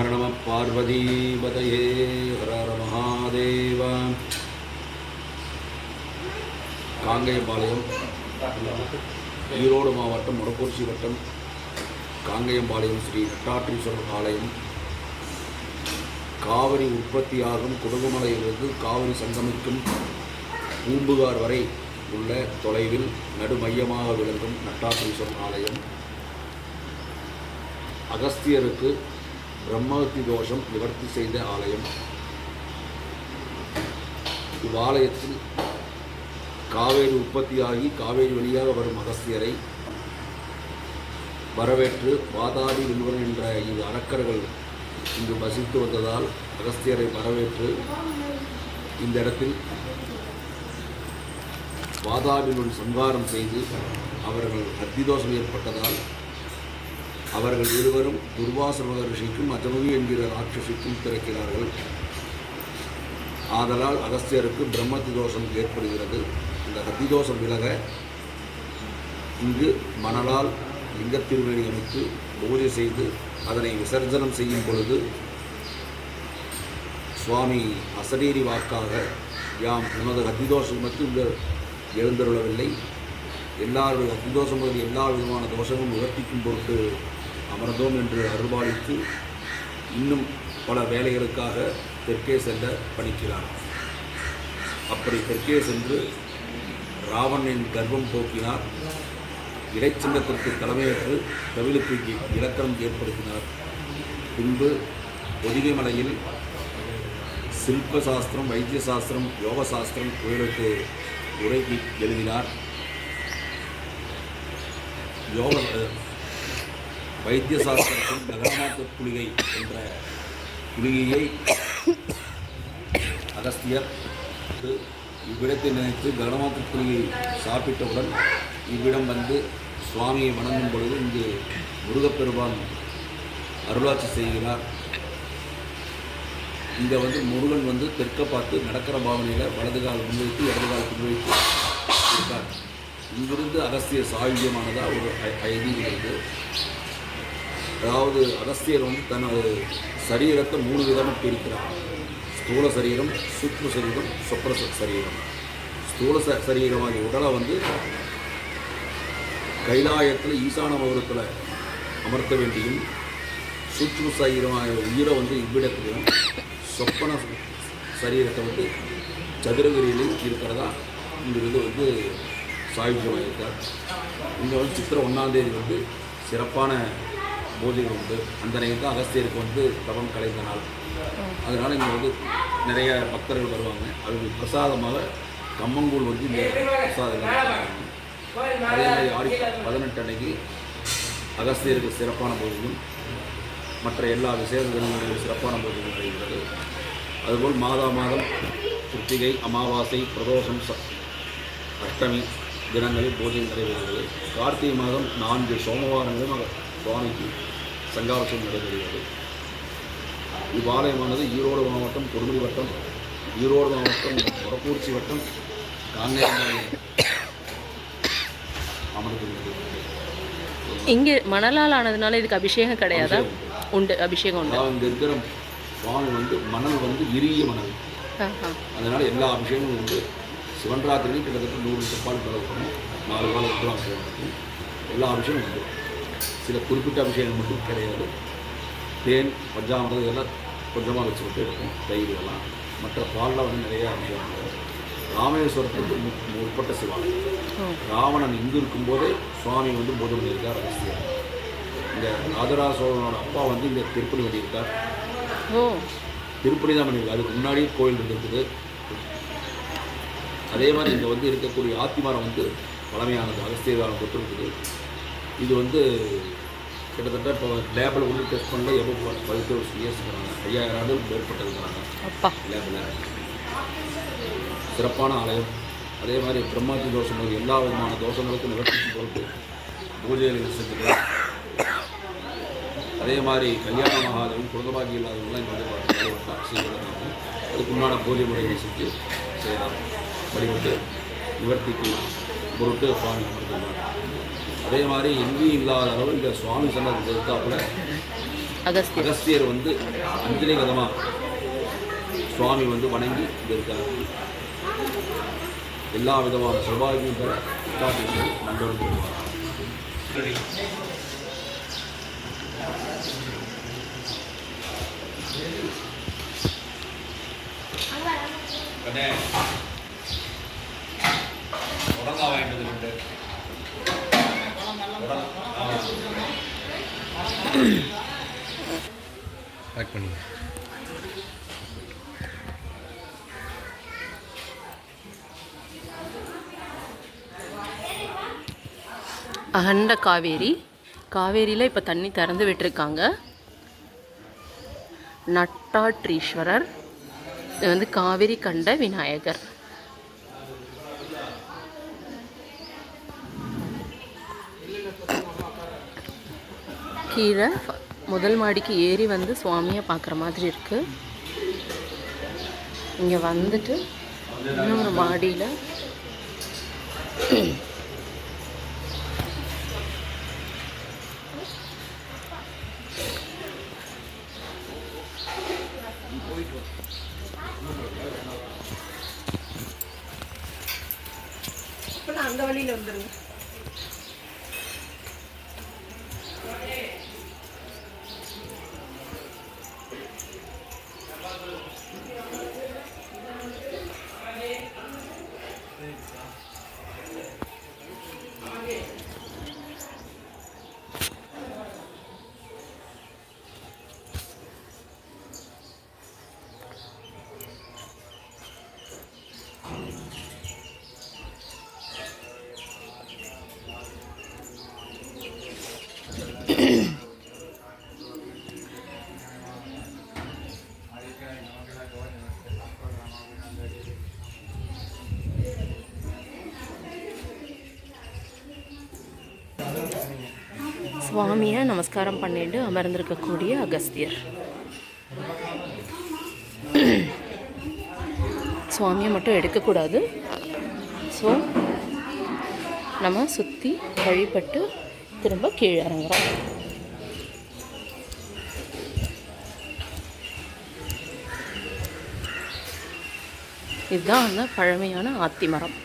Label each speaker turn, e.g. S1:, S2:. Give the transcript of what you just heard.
S1: ஹர நம பார்வதீபதையே ஹர ஹர காங்கேயம்பாளையம் ஈரோடு மாவட்டம் முடக்கூர்ச்சி வட்டம் காங்கேயம்பாளையம் ஸ்ரீ நட்டாற்றீஸ்வரர் ஆலயம். காவிரி உற்பத்தியாகும் குடும்பமலையிலிருந்து காவிரி சங்கமிக்கும் பூம்புகார் வரை உள்ள தொலைவில் நடுமையமாக விளங்கும் நட்டாற்றீஸ்வரர் ஆலயம். அகஸ்தியருக்கு பிரம்மஹத்தி தோஷம் நிவர்த்தி செய்த ஆலயம். இவ்வாலயத்தில் காவேரி உற்பத்தியாகி காவேரி வழியாக வரும் அகஸ்தியரை வரவேற்று வாதாபி வில்வன் என்ற இரு அரக்கர்கள் இங்கு வசித்து வந்ததால் அகஸ்தியரை வரவேற்று இந்த இடத்தில் வாதாபிலுடன் சம்ஹாரம் செய்து அவர்கள் அத்திதோஷம் ஏற்பட்டதால் அவர்கள் இருவரும் துர்வாச மகரிஷிக்கும் அஜமுகி என்கிற ராட்சசிக்கும் பிறக்கிறார்கள். ஆதலால் அகஸ்தியருக்கு பிரம்மத்தி தோஷம் ஏற்படுகிறது. இந்த ஹத்திதோஷம் விலக இங்கு மணலால் லிங்கத்திருமேனி அமைத்து பூஜை செய்து அதனை விசர்ஜனம் செய்யும் பொழுது சுவாமி அசரீரி வாக்காக யாம் உனது ஹத்திதோஷம் மட்டும் எழுந்தருளவில்லை. எல்லாருடைய அத்திதோஷம் முதல் எல்லா விதமான தோஷமும் உயர்த்திக்கும் பொருட்டு அமர்ந்தோம் என்று அருள்பாலித்து இன்னும் பல வேலைகளுக்காக தெற்கே செல்ல பணிக்கிறார் அப்படி தெற்கே சென்று ராவணனின் கர்ப்பம் போக்கினார். இடைச்சிங்கத்திற்கு தலைமையேற்று கவிழுக்கு இலக்கணம் ஏற்படுத்தினார். பின்பு பொதிகை மலையில் சில்ப சாஸ்திரம் வைத்திய சாஸ்திரம் யோக சாஸ்திரம் கோயிலுக்கு உரை எழுதினார். யோக வைத்திய நகரமாக்க குளிகை என்ற குளிகையை அகஸ்தியர் இவ்விடத்தை நினைத்து ககனமாத்து குளிகை சாப்பிட்டவுடன் இவ்விடம் வந்து சுவாமியை வணங்கும் பொழுது இங்கு முருகப்பெருமான் அருளாட்சி செய்கிறார். இங்கே வந்து முருகன் வந்து தெற்க பார்த்து நடக்கிற பாவனையில் வலது கால் முன்வைத்து இடது கால் முன்வைத்து இருக்கார். இங்கிருந்து அகஸ்திய சாயுஜியமானதாக ஒரு ஐதீகம் இருக்குது அதாவது அகஸ்தியர் வந்து தனது சரீரத்தை மூணு விதமாக பிரிக்கிறார். ஸ்தூல சரீரம் சூக்ம சரீரம் சொப்ர சரீரம். ஸ்தூல ச சரீரமாகிய உடலை வந்து கைலாயத்தில் ஈசான மௌரத்தில் அமர்த்த வேண்டியும் சூக்ம சரீரமாக உயிரை வந்து இவ்விடத்திலும் சொப்பன சரீரத்தை வந்து சதுரகிரியிலும் இருக்கிறதா? இந்த இது வந்து சாயுஜமாக இருக்கார் இங்கே வந்து சித்திரை ஒன்றாந்தேதி வந்து சிறப்பான பூஜைகள் உண்டு. அந்த நேரம் தான் அகஸ்தியருக்கு வந்து தவம் கலைந்த நாள். அதனால் இங்கே வந்து நிறைய பக்தர்கள் வருவாங்க. அவங்களுக்கு பிரசாதமாக கம்மங்கூழ் வந்து இந்த பிரசாதம் அதே மாதிரி ஆடி பதினெட்டு அன்னைக்கு அகஸ்தியருக்கு சிறப்பான பூஜையும் மற்ற எல்லா விசேஷ தினங்களிலும் சிறப்பான பூஜைகள் நடைபெறுகிறது அதுபோல் மாதா மாதம் கிருத்திகை அமாவாசை பிரதோஷம் ச- அஷ்டமி தினங்களில் பூஜை நடைபெறுகிறது. கார்த்திகை மாதம் நான்கு சோமவாரங்களும் அவர் சுவாமிக்கு சங்காபிஷேகம் நடைபெறுகிறது. இவ்வாலயமானது ஈரோடு மாவட்டம் கொடுமுடி வட்டம் ஈரோடு மாவட்டம் மொரப்பூர்ச்சி வட்டம் காங்கேயம் அமர்ந்துள்ளது
S2: இங்கே மணலால் ஆனதுனால இதுக்கு அபிஷேகம் கிடையாதா? உண்டு அபிஷேகம் உண்டு.
S1: இங்கே இருக்கிற சுவாமி வந்து மணல் வந்து இறுகிய மணல். அதனால் எல்லா அபிஷேகமும் உண்டு. சிவன் ராத்திரிலையும் கிட்டத்தட்ட நூறு செப்பால் நாலு கால உத்தரம் அபிஷேகம் எல்லா அபிஷேகமும் உண்டு. சில குறிப்பிட்ட அபிஷேகம் மட்டும் கிடையாது. தேன் பஞ்சாமிரதம் இதெல்லாம் கொஞ்சமாக வச்சுக்கிட்டு இருக்கும் தயிர் இதெல்லாம். மற்ற பாலில் வந்து நிறைய அபிஷேகம் ராமேஸ்வரத்துக்கு முற்பட்ட சிவாலயம். ராவணன் இங்கு இருக்கும்போதே சுவாமி வந்து பூஜை பண்ணியிருக்கார் அகஸ்தியர். இந்த ராஜராஜ சோழனோட அப்பா வந்து இங்கே திருப்பணி பண்ணியிருக்கார். திருப்பணி தான் பண்ணியிருக்கு அதுக்கு முன்னாடி கோயில் இருந்திருக்குது. அதே மாதிரி இங்கே வந்து இருக்கக்கூடிய ஆத்திமரம் வந்து பழமையானது. அகஸ்தியர் காலம் தொட்டு இருக்குது இது வந்து கிட்டத்தட்ட இப்போ லேபில் வந்து டெஸ்ட் பண்ணல எவ்வளோ பதினெட்டு வருஷம் இயர்ஸ் இருக்கிறாங்க. ஐயாயிரம் ஆண்டு மேற்பட்டு இருக்கிறாங்க
S2: அப்பா
S1: லேபில் சிறப்பான ஆலயம். அதே மாதிரி பிரம்மாஜி முதல் எல்லா விதமான தோஷங்களுக்கும் நிவர்த்திக்கும் பொருட்டு பூஜைகள் செஞ்சுக்கலாம் அதே மாதிரி கல்யாண மகாதேவன் குழந்தபாகி இல்லாதவங்களாம் இங்கே வந்து செய்வதற்காகும் அதுக்கு உண்டான பூஜை முறைகளை செஞ்சு செய்யலாம். வழிபட்டு நிவர்த்திக்கு பொருட்டு சுவாமி அமர்ந்துள்ளார் அதே மாதிரி எங்கேயும் இல்லாத அளவு இங்கே சுவாமி சன்னதி எதிர்த்தாப்புல
S2: அகஸ்தியர்.
S1: வந்து அஞ்சலி விதமாக சுவாமி வந்து வணங்கி இருக்கார். எல்லா விதமான சௌபாகியம் பெற மண்டலம் வருவார்
S3: பேக் பண்ணுங்க
S2: அகண்ட காவேரி. காவேரியில் இப்போ தண்ணி திறந்து விட்டுருக்காங்க. நட்டாட்ரீஸ்வரர். இது வந்து காவேரி கண்ட விநாயகர். கீழே முதல் மாடிக்கு ஏறி வந்து சுவாமியை பார்க்குற மாதிரி இருக்குது இங்கே வந்துட்டு இன்னொரு மாடியில்
S4: அந்த வழியில் வந்துருங்க.
S2: சுவாமியை நமஸ்காரம் பண்ணிட்டு அமர்ந்திருக்கக்கூடிய அகஸ்தியர். சுவாமியை மட்டும் எடுக்கக்கூடாது. ஸோ நம்ம சுற்றி வழிபட்டு திரும்ப கீழே இறங்குறோம். இதுதான் அந்த பழமையான ஆத்தி மரம்